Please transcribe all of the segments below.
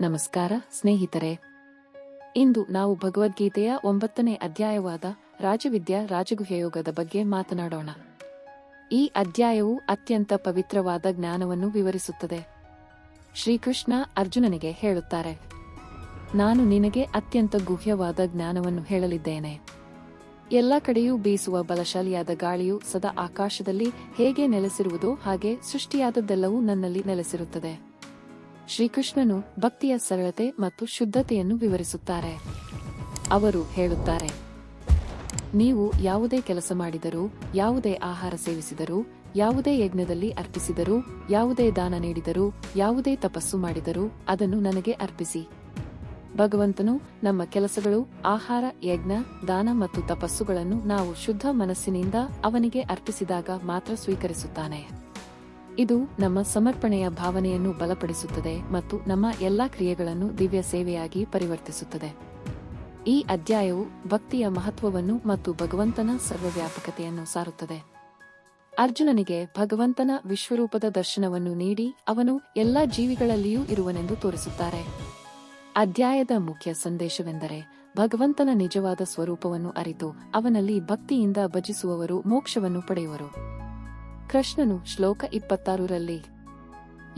ನಮಸ್ಕಾರ, ಸ್ನೇಹಿತರೆ. ಇಂದು ನಾವು ಭಗವದ್ಗೀತೆಯ ಒಂಬತ್ತನೇ ಅಧ್ಯಾಯವಾದ ರಾಜವಿದ್ಯಾ ರಾಜಗುಹ್ಯಯೋಗದ ಬಗ್ಗೆ ಮಾತನಾಡೋಣ. ಈ ಅಧ್ಯಾಯವು ಅತ್ಯಂತ ಪವಿತ್ರವಾದ ಜ್ಞಾನವನ್ನು ವಿವರಿಸುತ್ತದೆ. ಶ್ರೀಕೃಷ್ಣ ಅರ್ಜುನನಿಗೆ ಹೇಳುತ್ತಾರೆ, ನಾನು ನಿನಗೆ ಅತ್ಯಂತ ಗುಹ್ಯವಾದ ಜ್ಞಾನವನ್ನು ಹೇಳಲಿದ್ದೇನೆ. ಎಲ್ಲ ಕಡೆಯೂ ಬೀಸುವ ಬಲಶಾಲಿಯಾದ ಗಾಳಿಯು ಸದಾ ಆಕಾಶದಲ್ಲಿ ಹೇಗೆ ನೆಲೆಸಿರುವುದೋ ಹಾಗೆ ಸೃಷ್ಟಿಯಾದದ್ದೆಲ್ಲವೂ ನನ್ನಲ್ಲಿ ನೆಲೆಸಿರುತ್ತದೆ. ಶ್ರೀಕೃಷ್ಣನು ಭಕ್ತಿಯ ಸರಳತೆ ಮತ್ತು ಶುದ್ಧತೆಯನ್ನು ವಿವರಿಸುತ್ತಾರೆ. ಅವರು ಹೇಳುತ್ತಾರೆ, ನೀವು ಯಾವುದೇ ಕೆಲಸ ಮಾಡಿದರೂ, ಯಾವುದೇ ಆಹಾರ ಸೇವಿಸಿದರೂ, ಯಾವುದೇ ಯಜ್ಞದಲ್ಲಿ ಅರ್ಪಿಸಿದರೂ, ಯಾವುದೇ ದಾನ ನೀಡಿದರೂ, ಯಾವುದೇ ತಪಸ್ಸು ಮಾಡಿದರೂ ಅದನ್ನು ನನಗೆ ಅರ್ಪಿಸಿ. ಭಗವಂತನು ನಮ್ಮ ಕೆಲಸಗಳು, ಆಹಾರ, ಯಜ್ಞ, ದಾನ ಮತ್ತು ತಪಸ್ಸುಗಳನ್ನು ನಾವು ಶುದ್ಧ ಮನಸ್ಸಿನಿಂದ ಅವನಿಗೆ ಅರ್ಪಿಸಿದಾಗ ಮಾತ್ರ ಸ್ವೀಕರಿಸುತ್ತಾನೆ. ಇದು ನಮ್ಮ ಸಮರ್ಪಣೆಯ ಭಾವನೆಯನ್ನು ಬಲಪಡಿಸುತ್ತದೆ ಮತ್ತು ನಮ್ಮ ಎಲ್ಲಾ ಕ್ರಿಯೆಗಳನ್ನು ದಿವ್ಯ ಸೇವೆಯಾಗಿ ಪರಿವರ್ತಿಸುತ್ತದೆ. ಈ ಅಧ್ಯಾಯವು ಭಕ್ತಿಯ ಮಹತ್ವವನ್ನು ಮತ್ತು ಭಗವಂತನ ಸರ್ವವ್ಯಾಪಕತೆಯನ್ನು ಸಾರುತ್ತದೆ. ಅರ್ಜುನನಿಗೆ ಭಗವಂತನ ವಿಶ್ವರೂಪದ ದರ್ಶನವನ್ನು ನೀಡಿ ಅವನು ಎಲ್ಲಾ ಜೀವಿಗಳಲ್ಲಿಯೂ ಇರುವನೆಂದು ತೋರಿಸುತ್ತಾರೆ. ಅಧ್ಯಾಯದ ಮುಖ್ಯ ಸಂದೇಶವೆಂದರೆ ಭಗವಂತನ ನಿಜವಾದ ಸ್ವರೂಪವನ್ನು ಅರಿತು ಅವನಲ್ಲಿ ಭಕ್ತಿಯಿಂದ ಭಜಿಸುವವರು ಮೋಕ್ಷವನ್ನು ಪಡೆಯುವರು. ಕೃಷ್ಣನು ಶ್ಲೋಕ ಇಪ್ಪತ್ತಾರರಲ್ಲಿ,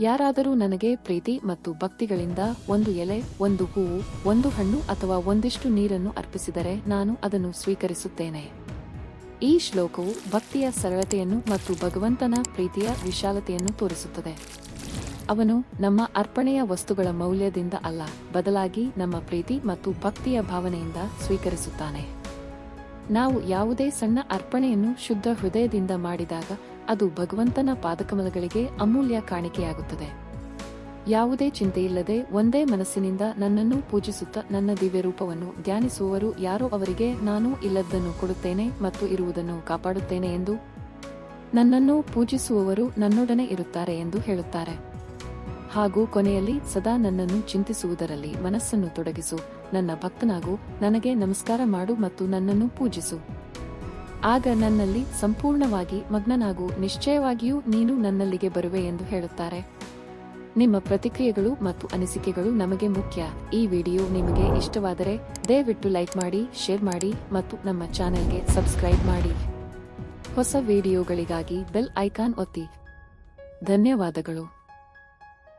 ಯಾರಾದರೂ ನನಗೆ ಪ್ರೀತಿ ಮತ್ತು ಭಕ್ತಿಗಳಿಂದ ಒಂದು ಎಲೆ, ಒಂದು ಹೂವು, ಒಂದು ಹಣ್ಣು ಅಥವಾ ಒಂದಿಷ್ಟು ನೀರನ್ನು ಅರ್ಪಿಸಿದರೆ ನಾನು ಅದನ್ನು ಸ್ವೀಕರಿಸುತ್ತೇನೆ. ಈ ಶ್ಲೋಕವು ಭಕ್ತಿಯ ಸರಳತೆಯನ್ನು ಮತ್ತು ಭಗವಂತನ ಪ್ರೀತಿಯ ವಿಶಾಲತೆಯನ್ನು ತೋರಿಸುತ್ತದೆ. ಅವನು ನಮ್ಮ ಅರ್ಪಣೆಯ ವಸ್ತುಗಳ ಮೌಲ್ಯದಿಂದ ಅಲ್ಲ, ಬದಲಾಗಿ ನಮ್ಮ ಪ್ರೀತಿ ಮತ್ತು ಭಕ್ತಿಯ ಭಾವನೆಯಿಂದ ಸ್ವೀಕರಿಸುತ್ತಾನೆ. ನಾವು ಯಾವುದೇ ಸಣ್ಣ ಅರ್ಪಣೆಯನ್ನು ಶುದ್ಧ ಹೃದಯದಿಂದ ಮಾಡಿದಾಗ ಅದು ಭಗವಂತನ ಪಾದಕಮಲಗಳಿಗೆ ಅಮೂಲ್ಯ ಕಾಣಿಕೆಯಾಗುತ್ತದೆ. ಯಾವುದೇ ಚಿಂತೆಯಿಲ್ಲದೆ ಒಂದೇ ಮನಸ್ಸಿನಿಂದ ನನ್ನನ್ನು ಪೂಜಿಸುತ್ತಾ ನನ್ನ ದಿವ್ಯ ರೂಪವನ್ನು ಧ್ಯಾನಿಸುವವರು ಯಾರೋ ಅವರಿಗೆ ನಾನು ಇಲ್ಲದ್ದನ್ನು ಕೊಡುತ್ತೇನೆ ಮತ್ತು ಇರುವುದನ್ನು ಕಾಪಾಡುತ್ತೇನೆ ಎಂದು ನನ್ನನ್ನು ಪೂಜಿಸುವವರು ನನ್ನೊಡನೆ ಇರುತ್ತಾರೆ ಎಂದು ಹೇಳುತ್ತಾರೆ. ಹಾಗೂ ಕೊನೆಯಲ್ಲಿ ಸದಾ ನನ್ನನ್ನು ಚಿಂತಿಸುವುದರಲ್ಲಿ ಮನಸ್ಸನ್ನು ತೊಡಗಿಸು. ನನ್ನ ಭಕ್ತನಾಗು, ನನಗೆ ನಮಸ್ಕಾರ ಮಾಡು ಮತ್ತು ನನ್ನನ್ನು ಪೂಜಿಸು. ಆಗ ನನ್ನಲ್ಲಿ ಸಂಪೂರ್ಣವಾಗಿ ಮಗ್ನನಾಗು. ನಿಶ್ಚಯವಾಗಿಯೂ ನೀನು ನನ್ನಲ್ಲಿಗೆ ಬರುವೆ ಎಂದು ಹೇಳುತ್ತಾರೆ. ನಿಮ್ಮ ಪ್ರತಿಕ್ರಿಯೆಗಳು ಮತ್ತು ಅನಿಸಿಕೆಗಳು ನಮಗೆ ಮುಖ್ಯ. ಈ ವಿಡಿಯೋ ನಿಮಗೆ ಇಷ್ಟವಾದರೆ ದಯವಿಟ್ಟು ಲೈಕ್ ಮಾಡಿ, ಶೇರ್ ಮಾಡಿ ಮತ್ತು ನಮ್ಮ ಚಾನೆಲ್ಗೆ ಸಬ್ಸ್ಕ್ರೈಬ್ ಮಾಡಿ. ಹೊಸ ವಿಡಿಯೋಗಳಿಗಾಗಿ ಬೆಲ್ ಐಕಾನ್ ಒತ್ತಿ. ಧನ್ಯವಾದಗಳು.